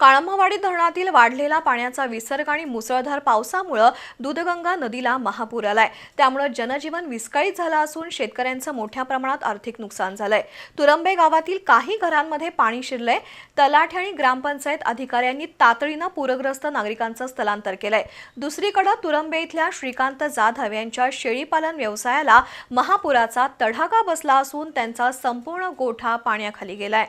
काळंबावाडी धरणातील वाढलेला पाण्याचा विसर्ग आणि मुसळधार पावसामुळं दूधगंगा नदीला महापूर आलाय. त्यामुळे जनजीवन विस्कळीत झालं असून शेतकऱ्यांचं मोठ्या प्रमाणात आर्थिक नुकसान झालंय. तुरंबे गावातील काही घरांमध्ये पाणी शिरलंय. तलाठी आणि ग्रामपंचायत अधिकाऱ्यांनी तातडीनं पूरग्रस्त नागरिकांचं स्थलांतर केलंय. दुसरीकडे तुरंबे इथल्या श्रीकांत जाधव यांच्या शेळीपालन व्यवसायाला महापुराचा तडाखा बसला असून त्यांचा संपूर्ण गोठा पाण्याखाली गेलाय.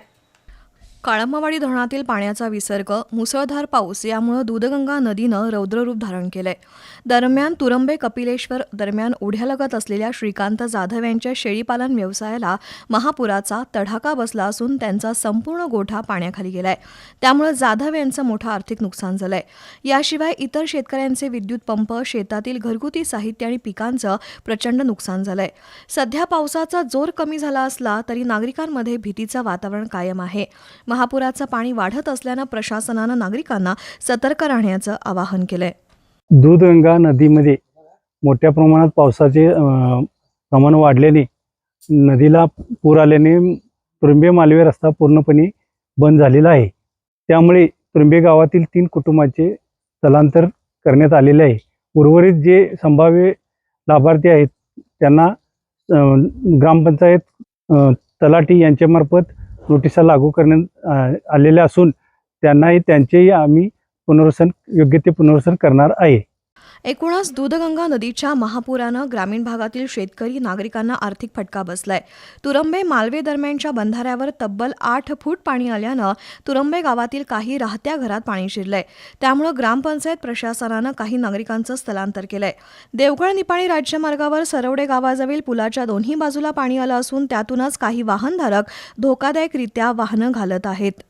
काळंबावाडी धरणातील पाण्याचा विसर्ग मुसळधार पाऊस यामुळे दूधगंगा नदीनं रौद्ररूप धारण केलंय. दरम्यान तुरंबे कपिलेश्वर दरम्यान ओढ्यालगत असलेल्या श्रीकांत जाधव यांच्या शेळीपालन व्यवसायाला महापुराचा तडाखा बसला असून त्यांचा संपूर्ण गोठा पाण्याखाली गेलाय. त्यामुळे जाधव यांचं मोठं आर्थिक नुकसान झालंय. याशिवाय इतर शेतकऱ्यांचे विद्युत पंप शेतातील घरगुती साहित्य आणि पिकांचं प्रचंड नुकसान झालंय. सध्या पावसाचा जोर कमी झाला असला तरी नागरिकांमध्ये भीतीचं वातावरण कायम आहे. महापुराचं पाणी वाढत असल्यानं प्रशासनानं नागरिकांना सतर्क राहण्याचं आवाहन केलंय. दूधगंगा नदीमध्ये मोठ्या प्रमाणात पावसाचे प्रमाण वाढल्याने नदीला पूर आल्याने तुरुंबे मालवे रस्ता पूर्णपणे बंद झालेला आहे. त्यामुळे तुरुंबे गावातील तीन कुटुंबाचे स्थलांतर करण्यात आलेले आहे. उर्वरित जे संभाव्य लाभार्थी आहेत त्यांना ग्रामपंचायत तलाठी यांच्यामार्फत नोटिसा लागू करण्यात आलेल्या असून त्यांनाही त्यांचेही आम्ही पुनर्वसन योग्य ते पुनर्वसन करणार आहे. एकूणच दूधगंगा नदीच्या महापुरानं ग्रामीण भागातील शेतकरी नागरिकांना आर्थिक फटका बसलाय. तुरंबे मालवे दरम्यानच्या बंधाऱ्यावर तब्बल आठ फूट पाणी आल्यानं तुरंबे गावातील काही राहत्या घरात पाणी शिरलंय. त्यामुळे ग्रामपंचायत प्रशासनानं काही नागरिकांचं स्थलांतर केलंय. देवगड निपाणी राज्यमार्गावर सरवडे गावाजवळील पुलाच्या दोन्ही बाजूला पाणी आलं असून त्यातूनच काही वाहनधारक धोकादायकरित्या वाहनं घालत आहेत.